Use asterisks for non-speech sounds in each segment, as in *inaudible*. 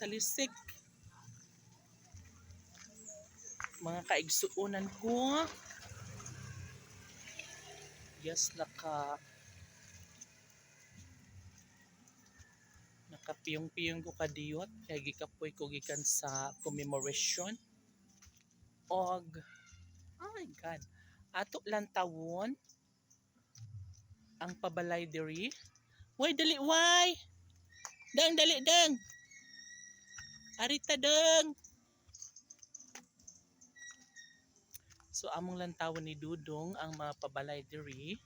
talisik. Mga kaigsuunan ko. Yes, naka nakapiyong-piyong ko kadiyot. Kay gikapoy ko gikan sa commemoration. Og oh my god. Ato lang tawon. Ang pabalay diri. Way dali way dang dali dang arita dang so among lantawon ni Dudong ang mga pabalay diri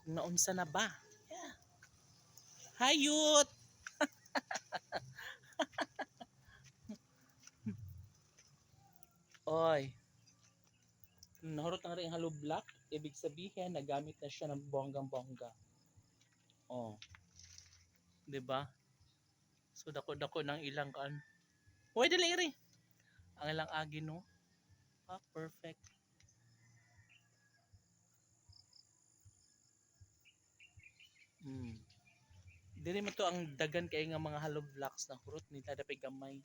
kung naunsa na ba yeah. hayot *laughs* Oy. Nahurot na rin hollow block, ibig sabihin nagamit na siya ng bonggang-bongga. Oh. 'Di ba? So dako-dako ng ilang kan. Hoy dali ri. Ang ilang agi no. Ah, perfect. Hmm. Dili mo to ang dagan kay nga mga hollow blocks na hurot nila dapat gamay.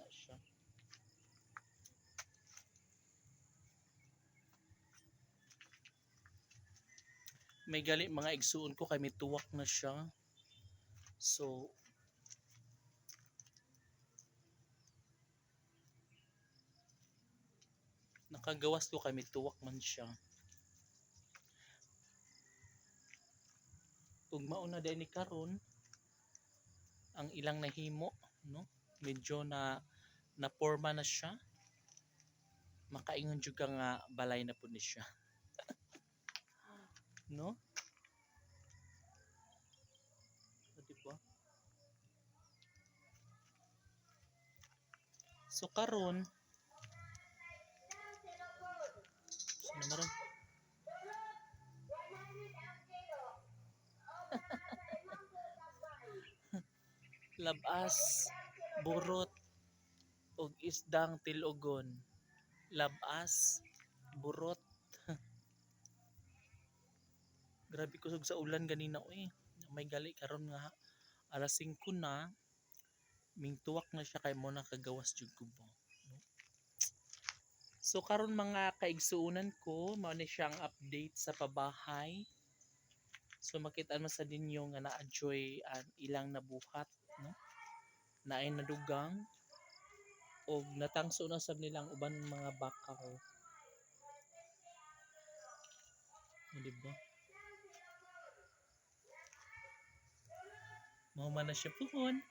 Na siya. may gali mga igsuon ko kay may tuwak na siya. So, nakagawas ko kay may tuwak man siya. Ug mauna din ni karon ang ilang nahimo, no? Medyo na na forma na siya. Makaingon jud nga balay na pud ni siya. *laughs* no? O, diba? So karon Sino maron? *laughs* Labas, burot, ug isdang tilogon. Labas, burot, *laughs* Grabe kusog sa ulan ganina oy. May gali karon nga alas 5 na mingtuwak na siya kay mo nakagawas jud. No? So karon mga kaigsuunan ko, mao ni siyang update sa pabahay. So makita mo sa dinyo nga na-enjoy ang ilang nabuhat, no? Naay nadugang og natangso na sab nilang uban mga bakaw. O, diba? Mao man na siya puhon.